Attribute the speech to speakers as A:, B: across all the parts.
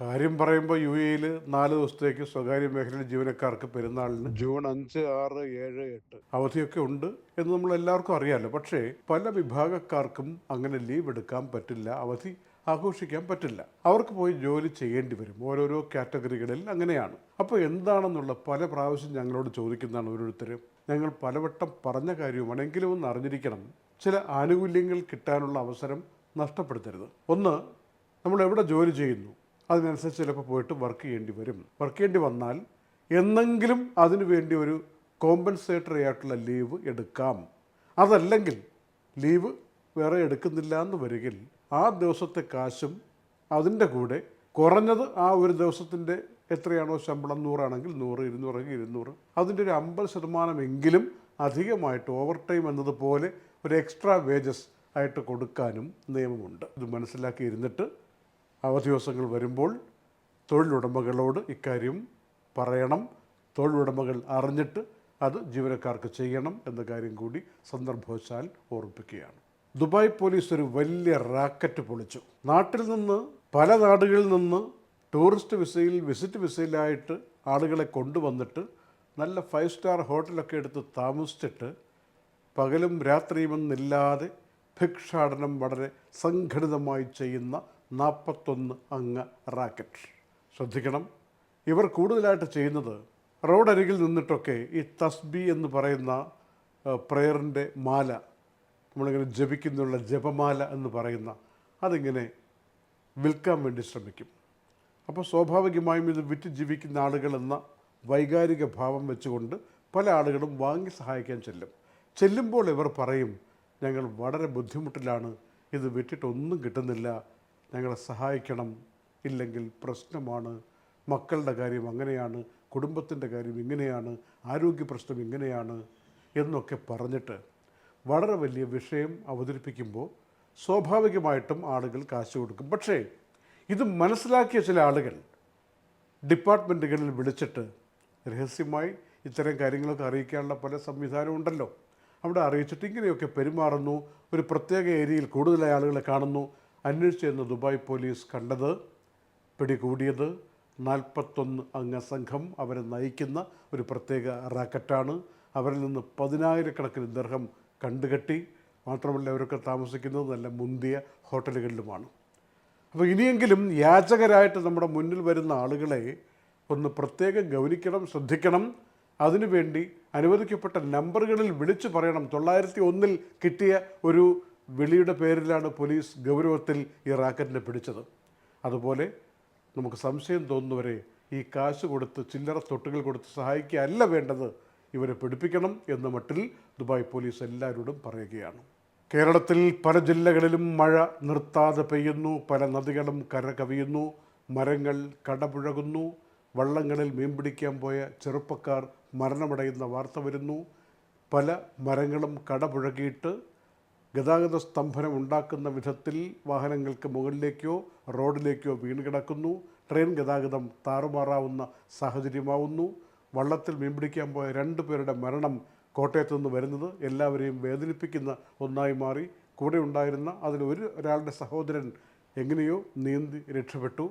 A: കാര്യം പറയുമ്പോൾ യു എയിൽ നാല് ദിവസത്തേക്ക് സ്വകാര്യ മേഖലയിലെ ജീവനക്കാർക്ക് പെരുന്നാളിന് ജൂൺ അഞ്ച് ആറ് ഏഴ് എട്ട്. അവധിയൊക്കെ ഉണ്ട് എന്ന് നമ്മൾ എല്ലാവർക്കും അറിയാമല്ലോ പക്ഷേ പല വിഭാഗക്കാർക്കും അങ്ങനെ ലീവ് എടുക്കാൻ പറ്റില്ല അവധി ആഘോഷിക്കാൻ പറ്റില്ല. അവർക്ക് പോയി ജോലി ചെയ്യേണ്ടി വരും. ഓരോരോ കാറ്റഗറികളിൽ അങ്ങനെയാണ്. അപ്പോൾ എന്താണെന്നുള്ള പല പ്രാവശ്യം ഞങ്ങളോട് ചോദിക്കുന്നതാണ് ഓരോരുത്തർ ഞങ്ങൾ പലവട്ടം പറഞ്ഞ കാര്യവുമാണ്. എങ്കിലും ഒന്ന് അറിഞ്ഞിരിക്കണം. ചില ആനുകൂല്യങ്ങൾ കിട്ടാനുള്ള അവസരം നഷ്ടപ്പെടുത്തരുത്. ഒന്ന് നമ്മൾ എവിടെ ജോലി ചെയ്യുന്നു? അതിനനുസരിച്ച് ചിലപ്പോൾ പോയിട്ട് വർക്ക് ചെയ്യേണ്ടി വരും. വർക്ക് ചെയ്യേണ്ടി വന്നാൽ എന്നെങ്കിലും അതിനു വേണ്ടി ഒരു കോമ്പൻസേറ്ററി ആയിട്ടുള്ള ലീവ് എടുക്കാം. അതല്ലെങ്കിൽ ലീവ് വേറെ എടുക്കുന്നില്ല എന്ന് വരികിൽ ആ ദിവസത്തെ കാശും അതിന്റെ കൂടെ കുറഞ്ഞത് ആ ഒരു ദിവസത്തിന്റെ എത്രയാണോ ശമ്പളം? നൂറാണെങ്കിൽ നൂറ് ഇരുന്നൂറെങ്കിൽ ഇരുന്നൂറ്. അതിന്റെ ഒരു അമ്പത് ശതമാനമെങ്കിലും അധികമായിട്ട് ഓവർ ടൈം എന്നതുപോലെ ഒരു എക്സ്ട്രാ വേജസ് ആയിട്ട് കൊടുക്കാനും നിയമമുണ്ട്. ഇത് മനസ്സിലാക്കി ഇരുന്നിട്ട് അവധി ദിവസങ്ങൾ വരുമ്പോൾ തൊഴിലുടമകളോട് ഇക്കാര്യം പറയണം. തൊഴിലുടമകൾ അറിഞ്ഞിട്ട് അത് ജീവനക്കാർക്ക് ചെയ്യണം എന്ന കാര്യം കൂടി സന്ദർഭവശാൽ ഓർമ്മിപ്പിക്കുകയാണ്. ദുബായ് പോലീസ് ഒരു വലിയ റാക്കറ്റ് പൊളിച്ചു. നാട്ടിൽ നിന്ന് പല നാടുകളിൽ നിന്ന് ടൂറിസ്റ്റ് വിസയിൽ വിസിറ്റ് വിസയിലായിട്ട് ആളുകളെ കൊണ്ടുവന്നിട്ട് നല്ല ഫൈവ് സ്റ്റാർ ഹോട്ടലൊക്കെ എടുത്ത് താമസിച്ചിട്ട് പകലും രാത്രിയുമെന്നില്ലാതെ ഭിക്ഷാടനം വളരെ സംഘടിതമായി ചെയ്യുന്ന നാൽപ്പത്തൊന്ന് അംഗ റാക്കറ്റ്. ശ്രദ്ധിക്കണം. ഇവർ കൂടുതലായിട്ട് ചെയ്യുന്നത് റോഡരികിൽ നിന്നിട്ടൊക്കെ ഈ തസ്ബി എന്ന് പറയുന്ന പ്രയറിന്റെ മാല നമ്മളിങ്ങനെ ജപിക്കുന്നുള്ള ജപമാല എന്ന് പറയുന്ന അതിങ്ങനെ വിൽക്കാൻ വേണ്ടി ശ്രമിക്കും. അപ്പോൾ സ്വാഭാവികമായും ഇത് വിറ്റ് ജീവിക്കുന്ന ആളുകളെന്ന വൈകാരിക ഭാവം വെച്ചുകൊണ്ട് പല ആളുകളും വാങ്ങി സഹായിക്കാൻ ചെല്ലും. ചെല്ലുമ്പോൾ ഇവർ പറയും ഞങ്ങൾ വളരെ ബുദ്ധിമുട്ടിലാണ്. ഇത് വിറ്റിട്ടൊന്നും കിട്ടുന്നില്ല. ഞങ്ങളെ സഹായിക്കണം ഇല്ലെങ്കിൽ പ്രശ്നമാണ്. മക്കളുടെ കാര്യം അങ്ങനെയാണ് കുടുംബത്തിന്റെ കാര്യം ഇങ്ങനെയാണ് ആരോഗ്യ പ്രശ്നം ഇങ്ങനെയാണ് എന്നൊക്കെ പറഞ്ഞിട്ട് വളരെ വലിയ വിഷയം അവതരിപ്പിക്കുമ്പോൾ സ്വാഭാവികമായിട്ടും ആളുകൾ കാശ് കൊടുക്കും. പക്ഷേ ഇത് മനസ്സിലാക്കിയ ചില ആളുകൾ ഡിപ്പാർട്ട്മെന്റുകളിൽ വിളിച്ചിട്ട് രഹസ്യമായി ഇത്തരം കാര്യങ്ങളൊക്കെ അറിയിക്കാനുള്ള പല സംവിധാനം ഉണ്ടല്ലോ. അവിടെ അറിയിച്ചിട്ട് ഇങ്ങനെയൊക്കെ പെരുമാറുന്നു. ഒരു പ്രത്യേക ഏരിയയിൽ കൂടുതലായി ആളുകളെ കാണുന്നു. അന്വേഷിച്ച് ചെന്ന് ദുബായ് പോലീസ് കണ്ടത് പിടികൂടിയത് നാൽപ്പത്തൊന്ന് അംഗ സംഘം അവരെ നയിക്കുന്ന ഒരു പ്രത്യേക റാക്കറ്റാണ്. അവരിൽ നിന്ന് പതിനായിരക്കണക്കിന് ദർഹം കണ്ടുകെട്ടി മാത്രമല്ല അവരൊക്കെ താമസിക്കുന്നത് നല്ല മുന്തിയ ഹോട്ടലുകളിലുമാണ്. അപ്പോൾ ഇനിയെങ്കിലും യാചകരായിട്ട് നമ്മുടെ മുന്നിൽ വരുന്ന ആളുകളെ ഒന്ന് പ്രത്യേകം ഗൗനിക്കണം ശ്രദ്ധിക്കണം. അതിനുവേണ്ടി അനുവദിക്കപ്പെട്ട നമ്പറുകളിൽ വിളിച്ചു പറയണം. തൊള്ളായിരത്തി ഒന്നിൽ കിട്ടിയ ഒരു വിളിയുടെ പേരിലാണ് പോലീസ് ഗൗരവത്തിൽ ഈ റാക്കറ്റിനെ പിടിച്ചത്. അതുപോലെ നമുക്ക് സംശയം തോന്നുന്നവരെ ഈ കാശ് കൊടുത്ത് ചില്ലറ തൊട്ടുകൾ കൊടുത്ത് സഹായിക്കുകയല്ല വേണ്ടത് ഇവരെ പിടിപ്പിക്കണം എന്ന മട്ടിൽ ദുബായ് പോലീസ് എല്ലാവരോടും പറയുകയാണ്. കേരളത്തിൽ പല ജില്ലകളിലും മഴ നിർത്താതെ പെയ്യുന്നു പല നദികളും കര കവിയുന്നു മരങ്ങൾ കടപുഴകുന്നു വള്ളങ്ങളിൽ മീൻ പിടിക്കാൻ പോയ ചെറുപ്പക്കാർ മരണമടയുന്ന വാർത്ത വരുന്നു പല മരങ്ങളും കടപുഴകിയിട്ട് ഗതാഗത സ്തംഭനം ഉണ്ടാക്കുന്ന വിധത്തിൽ വാഹനങ്ങൾക്ക് മുകളിലേക്കോ റോഡിലേക്കോ വീണ് കിടക്കുന്നു ട്രെയിൻ ഗതാഗതം താറുമാറാവുന്ന സാഹചര്യമാവുന്നു. വള്ളത്തിൽ മീൻ പിടിക്കാൻ പോയ രണ്ട് പേരുടെ മരണം കോട്ടയത്തു നിന്ന് വരുന്നത് എല്ലാവരെയും വേദനിപ്പിക്കുന്ന ഒന്നായി മാറി. കൂടെ ഉണ്ടായിരുന്ന അതിൽ ഒരു ഒരാളുടെ സഹോദരൻ എങ്ങനെയോ നീന്തി രക്ഷപ്പെട്ടു.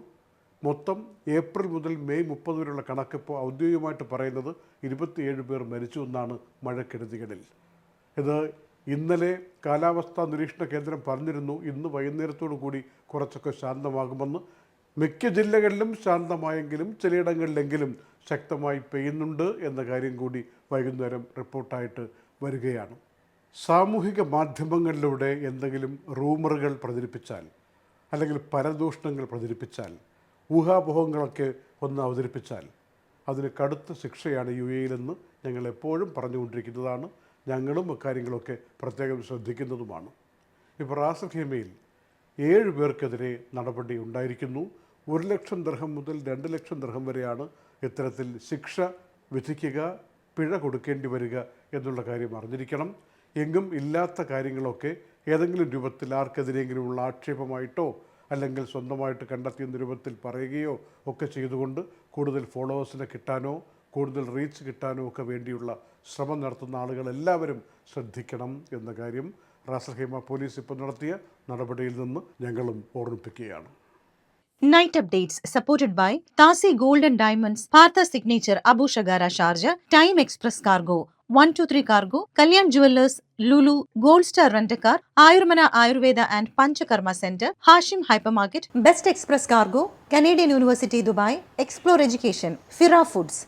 A: മൊത്തം ഏപ്രിൽ മുതൽ മെയ് മുപ്പത് വരെയുള്ള കണക്കിപ്പോൾ ഔദ്യോഗികമായിട്ട് പറയുന്നത് ഇരുപത്തിയേഴ് പേർ മരിച്ചു എന്നാണ് മഴക്കെടുതികളിൽ. ഇത് ഇന്നലെ കാലാവസ്ഥാ നിരീക്ഷണ കേന്ദ്രം പറഞ്ഞിരുന്നു ഇന്ന് വൈകുന്നേരത്തോടു കൂടി കുറച്ചൊക്കെ ശാന്തമാകുമെന്ന്. മിക്ക ജില്ലകളിലും ശാന്തമായെങ്കിലും ചിലയിടങ്ങളിലെങ്കിലും ശക്തമായി പെയ്യുന്നുണ്ട് എന്ന കാര്യം കൂടി വൈകുന്നേരം റിപ്പോർട്ടായിട്ട് വരികയാണ്. സാമൂഹിക മാധ്യമങ്ങളിലൂടെ എന്തെങ്കിലും റൂമറുകൾ പ്രചരിപ്പിച്ചാൽ അല്ലെങ്കിൽ പരദൂഷണങ്ങൾ പ്രചരിപ്പിച്ചാൽ ഊഹാപോഹങ്ങളൊക്കെ ഒന്ന് അവതരിപ്പിച്ചാൽ അതിന് കടുത്ത ശിക്ഷയാണ് യു എയിലെന്ന് ഞങ്ങൾ എപ്പോഴും പറഞ്ഞുകൊണ്ടിരിക്കുന്നതാണ്. ഞങ്ങളും അക്കാര്യങ്ങളൊക്കെ പ്രത്യേകം ശ്രദ്ധിക്കുന്നതുമാണ്. ഇപ്പോൾ റാസൽ ഖീമയിൽ ഏഴ് പേർക്കെതിരെ നടപടി ഉണ്ടായിരിക്കുന്നു. ഒരു ലക്ഷം ദർഹം മുതൽ രണ്ട് ലക്ഷം ദർഹം വരെയാണ് ഇത്തരത്തിൽ ശിക്ഷ വിധിക്കുക പിഴ കൊടുക്കേണ്ടി വരിക എന്നുള്ള കാര്യം അറിഞ്ഞിരിക്കണം. എങ്കും ഇല്ലാത്ത കാര്യങ്ങളൊക്കെ ഏതെങ്കിലും രൂപത്തിൽ ആർക്കെതിരെയെങ്കിലുമുള്ള ആക്ഷേപമായിട്ടോ അല്ലെങ്കിൽ സ്വന്തമായിട്ട് കണ്ടെത്തിയ രൂപത്തിൽ പറയുകയോ ഒക്കെ ചെയ്തുകൊണ്ട് കൂടുതൽ ഫോളോവേഴ്സിനെ കിട്ടാനോ കൂടുതൽ റീച്ച് കിട്ടാനും ഒക്കെ വേണ്ടിയുള്ള ശ്രമം നടത്തുന്ന ആളുകൾ എല്ലാവരും ശ്രദ്ധിക്കണം എന്ന കാര്യം റാസർഹീമ പോലീസ് ഇപ്പോൾ നടത്തിയ നടപടിയിൽ നിന്ന് ഞങ്ങളും ഓർമ്മിപ്പിക്കുകയാണ്.
B: Night updates supported by Thasi golden diamonds Partha signature Abushagara Sharjah time express cargo one two three cargo Kalyan jewellers Lulu gold star rent a car Ayurmana Ayurveda and Panchakarma centre Hashim hypermarket best express cargo Canadian university Dubai explore education Fira foods